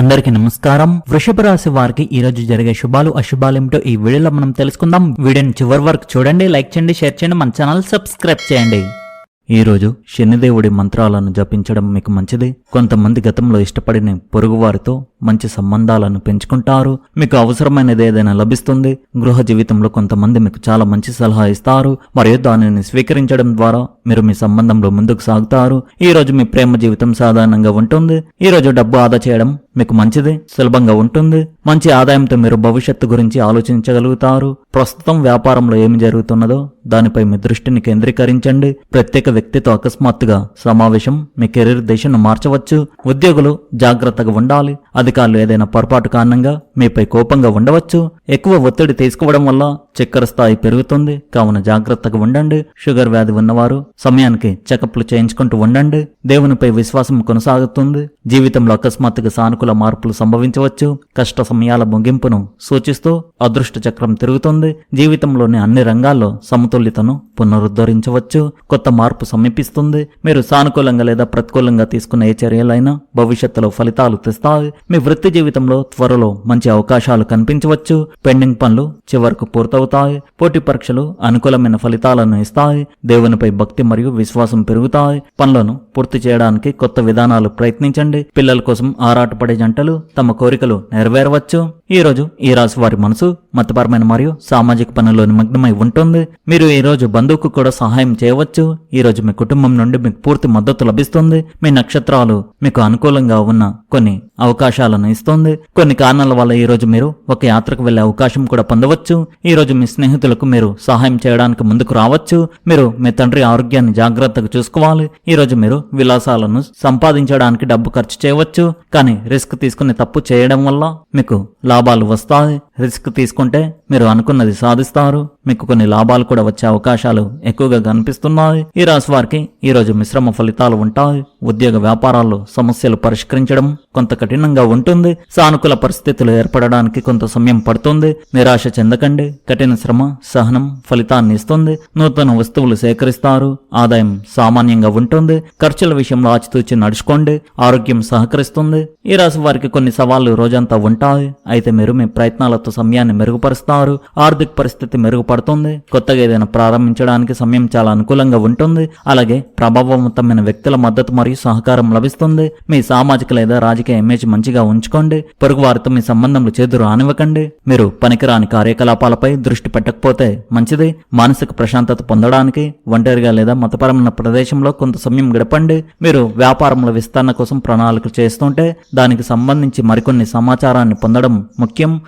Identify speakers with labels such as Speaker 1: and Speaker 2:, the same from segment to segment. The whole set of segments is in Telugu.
Speaker 1: అందరికీ నమస్కారం. వృషభ రాశి వారికి ఈ రోజు జరిగే శుభాలు అశుభాలేమిటో ఈ వీడియోలో మనం తెలుసుకుందాం. వీడియోని చివరి వరకు చూడండి లైక్ చేయండి షేర్ చేయండి మన ఛానల్ సబ్స్క్రైబ్ చేయండి. ఈ రోజు శనిదేవుడి మంత్రాలను జపించడం మీకు మంచిది. కొంతమంది గతంలో ఇష్టపడిన పొరుగువారితో మంచి సంబంధాలను పెంచుకుంటారు. మీకు అవసరమైనది ఏదైనా లభిస్తుంది. గృహ జీవితంలో కొంతమంది మీకు చాలా మంచి సలహా ఇస్తారు. మరియు దానిని స్వీకరించడం ద్వారా మీరు మీ సంబంధంలో ముందుకు సాగుతారు. ఈ రోజు మీ ప్రేమ జీవితం సాధారణంగా ఉంటుంది. ఈ రోజు డబ్బు ఆదా చేయడం మీకు మంచిది సులభంగా ఉంటుంది. మంచి ఆదాయంతో మీరు భవిష్యత్తు గురించి ఆలోచించగలుగుతారు. ప్రస్తుతం వ్యాపారంలో ఏమి జరుగుతున్నదో దానిపై మీ దృష్టిని కేంద్రీకరించండి. ప్రత్యేక వ్యక్తితో అకస్మాత్తుగా సమావేశం మీ కెరీర్ దిశను మార్చవచ్చు. ఉద్యోగులు జాగ్రత్తగా ఉండాలి. అధికారులు ఏదైనా పొరపాటు కారణంగా మీపై కోపంగా ఉండవచ్చు. ఎక్కువ ఒత్తిడి తీసుకోవడం వల్ల చక్కెర స్థాయి పెరుగుతుంది. కావున జాగ్రత్తగా ఉండండి. షుగర్ వ్యాధి ఉన్నవారు సమయానికి చెకప్లు చేయించుకుంటూ ఉండండి. దేవునిపై విశ్వాసం కొనసాగుతుంది. జీవితంలో అకస్మాత్తుగా సానుకూల మార్పులు సంభవించవచ్చు. కష్ట సమయాల ముగింపును సూచిస్తూ అదృష్ట చక్రం తిరుగుతుంది. జీవితంలోని అన్ని రంగాల్లో సమతుల్యతను పునరుద్ధరించవచ్చు. కొత్త మార్పు సమీపిస్తుంది. మీరు సానుకూలంగా లేదా ప్రతికూలంగా తీసుకున్న ఏ చర్యలైనా భవిష్యత్తులో ఫలితాలు తెస్తాయి. మీ వృత్తి జీవితంలో త్వరలో మంచి అవకాశాలు కనిపించవచ్చు. పెండింగ్ పనులు చివరకు పూర్తవుతాయి పోటీ పరీక్షలు అనుకూలమైన ఫలితాలను ఇస్తాయి. దేవునిపై భక్తి మరియు విశ్వాసం పెరుగుతాయి. పనులను పూర్తి చేయడానికి కొత్త విధానాలు ప్రయత్నించండి. పిల్లల కోసం ఆరాటపడే జంటలు తమ కోరికలు నెరవేరవచ్చు. ఈ రోజు ఈ రాశి వారి మనసు మతపరమైన మరియు సామాజిక పనుల్లో నిమగ్నమై ఉంటుంది. మీరు ఈరోజు బంధువుకు కూడా సహాయం చేయవచ్చు. ఈరోజు మీ కుటుంబం నుండి మీకు పూర్తి మద్దతు లభిస్తుంది. మీ నక్షత్రాలు మీకు అనుకూలంగా ఉన్న కొన్ని అవకాశాలను ఇస్తుంది. కొన్ని కారణాల వల్ల ఈరోజు మీరు ఒక యాత్రకు వెళ్ళే అవకాశం కూడా పొందవచ్చు. ఈ రోజు మీ స్నేహితులకు మీరు సహాయం చేయడానికి ముందుకు రావచ్చు. మీరు మీ తండ్రి ఆరోగ్యాన్ని జాగ్రత్తగా చూసుకోవాలి. ఈ రోజు మీరు విలాసాలను సంపాదించడానికి డబ్బు ఖర్చు చేయవచ్చు. కానీ రిస్క్ తీసుకుని తప్పు చేయడం వల్ల మీకు లాభాలు వస్తాయి రిస్క్ తీసుకుంటే మీరు అనుకున్నది సాధిస్తారు. మీకు కొన్ని లాభాలు కూడా వచ్చే అవకాశాలు ఎక్కువగా కనిపిస్తున్నాయి. ఈ రాశి వారికి ఈరోజు మిశ్రమ ఫలితాలు ఉంటాయి. ఉద్యోగ వ్యాపారాల్లో సమస్యలు పరిష్కరించడం కొంత కఠినంగా ఉంటుంది. సానుకూల పరిస్థితులు ఏర్పడడానికి కొంత సమయం పడుతుంది. నిరాశ చెందకండి. కఠిన శ్రమ సహనం ఫలితాన్ని ఇస్తుంది. నూతన వస్తువులు సేకరిస్తారు. ఆదాయం సామాన్యంగా ఉంటుంది. ఖర్చుల విషయంలో ఆచితూచి నడుచుకోండి. ఆరోగ్యం సహకరిస్తుంది. ఈ రాశి వారికి కొన్ని సవాళ్ళు రోజంతా ఉంటాయి. అయితే మీరు మీ ప్రయత్నాలతో సమయాన్ని మెరుగుపరుస్తారు. ఆర్థిక పరిస్థితి మెరుగుపడుతుంది. కొత్తగా ఏదైనా ప్రారంభించడానికి సమయం చాలా అనుకూలంగా ఉంటుంది. అలాగే ప్రభావవంతమైన వ్యక్తుల మద్దతు మరియు సహకారం లభిస్తుంది. మీ సామాజిక లేదా రాజకీయ ఇమేజ్ మంచిగా ఉంచుకోండి. పొరుగు వారితో మీ సంబంధంలో చేదు రానివ్వకండి. మీరు పనికిరాని కార్యకలాపాలపై దృష్టి పెట్టకపోతే మంచిది. మానసిక ప్రశాంతత పొందడానికి ఒంటరిగా లేదా మతపరమైన ప్రదేశంలో కొంత సమయం గడపండి. మీరు వ్యాపారంలో విస్తరణ కోసం ప్రణాళికలు చేస్తుంటే దానికి సంబంధించి మరికొన్ని సమాచారాన్ని పొందడం ముఖ్యం.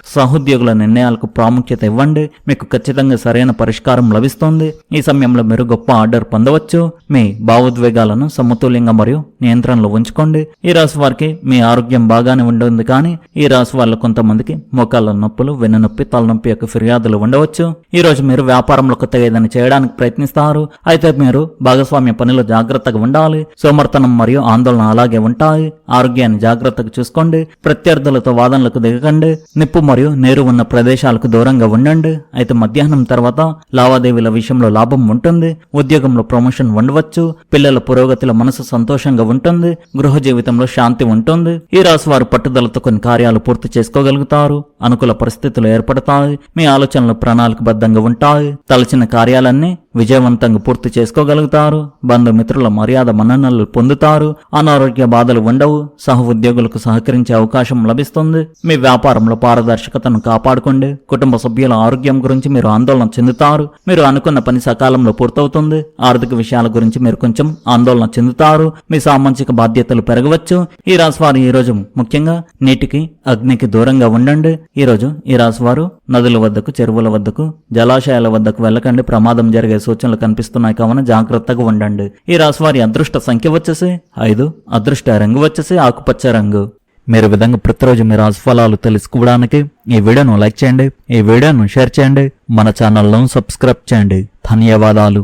Speaker 1: ఉద్యోగుల నిర్ణయాలకు ప్రాముఖ్యత ఇవ్వండి. మీకు ఖచ్చితంగా సరైన పరిష్కారం లభిస్తుంది. ఈ సమయంలో మీరు గొప్ప ఆర్డర్ పొందవచ్చు. మీ భావోద్వేగాలను సమతుల్యంగా మరియు నియంత్రణలో ఉంచుకోండి. ఈ రాశి వారికి మీ ఆరోగ్యం బాగానే ఉంటుంది కానీ ఈ రాశి వాళ్ళ కొంతమందికి మోకాళ్ళ నొప్పులు వెన్నునొప్పి తలనొప్పి యొక్క ఫిర్యాదులు ఉండవచ్చు. ఈ రోజు మీరు వ్యాపారంలో కొత్తగా ఏదైనా చేయడానికి ప్రయత్నిస్తారు. అయితే మీరు భాగస్వామ్య పనిలో జాగ్రత్తగా ఉండాలి. సోమర్తనం మరియు ఆందోళన అలాగే ఉంటాయి. ఆరోగ్యాన్ని జాగ్రత్తగా చూసుకోండి. ప్రత్యర్థులతో వాదనలకు దిగకండి. నిప్పు మరియు నీరు ఉన్న ప్రదేశాలకు దూరంగా ఉండండి. అయితే మధ్యాహ్నం తర్వాత లావాదేవీల విషయంలో లాభం ఉంటుంది. ఉద్యోగంలో ప్రమోషన్ ఉండవచ్చు. పిల్లల పురోగతిలో మనసు సంతోషంగా ఉంటుంది. గృహ జీవితంలో శాంతి ఉంటుంది. ఈ రాశి వారు పట్టుదలతో కొన్ని కార్యాలు పూర్తి చేసుకోగలుగుతారు. అనుకూల పరిస్థితులు ఏర్పడతాయి. మీ ఆలోచనలు ప్రణాళికబద్ధంగా ఉంటాయి. తలచిన కార్యాలన్నీ విజయవంతంగా పూర్తి చేసుకోగలుగుతారు. బంధుమిత్రుల మర్యాద మన్ననలు పొందుతారు. అనారోగ్య బాధలు ఉండవు. సహ ఉద్యోగులకు సహకరించే అవకాశం లభిస్తుంది. మీ వ్యాపారంలో పారదర్శకతను కాపాడుకోండి. కుటుంబ సభ్యుల ఆరోగ్యం గురించి మీరు ఆందోళన చెందుతారు. మీరు అనుకున్న పని సకాలంలో పూర్తవుతుంది. ఆర్థిక విషయాల గురించి మీరు కొంచెం ఆందోళన చెందుతారు. మీ సామాజిక బాధ్యతలు పెరగవచ్చు. ఈ రాశివారు ఈ రోజు ముఖ్యంగా నీటికి అగ్నికి దూరంగా ఉండండి. ఈ రోజు ఈ రాశివారు నదుల వద్దకు చెరువుల వద్దకు జలాశయాల వద్దకు వెళ్ళకండి. ప్రమాదం జరిగే సూచనలు కనిపిస్తున్నాయి. కావున జాగ్రత్తగా ఉండండి. ఈ రాశి వారి అదృష్ట సంఖ్య వచ్చేసి ఐదు అదృష్ట రంగు వచ్చేసి ఆకుపచ్చ రంగు. మీరు విధంగా ప్రతిరోజు మీ రాశి ఫలాలు తెలుసుకోవడానికి ఈ వీడియోను లైక్ చేయండి. ఈ వీడియోను షేర్ చేయండి. మన ఛానల్ను సబ్స్క్రైబ్ చేయండి. ధన్యవాదాలు.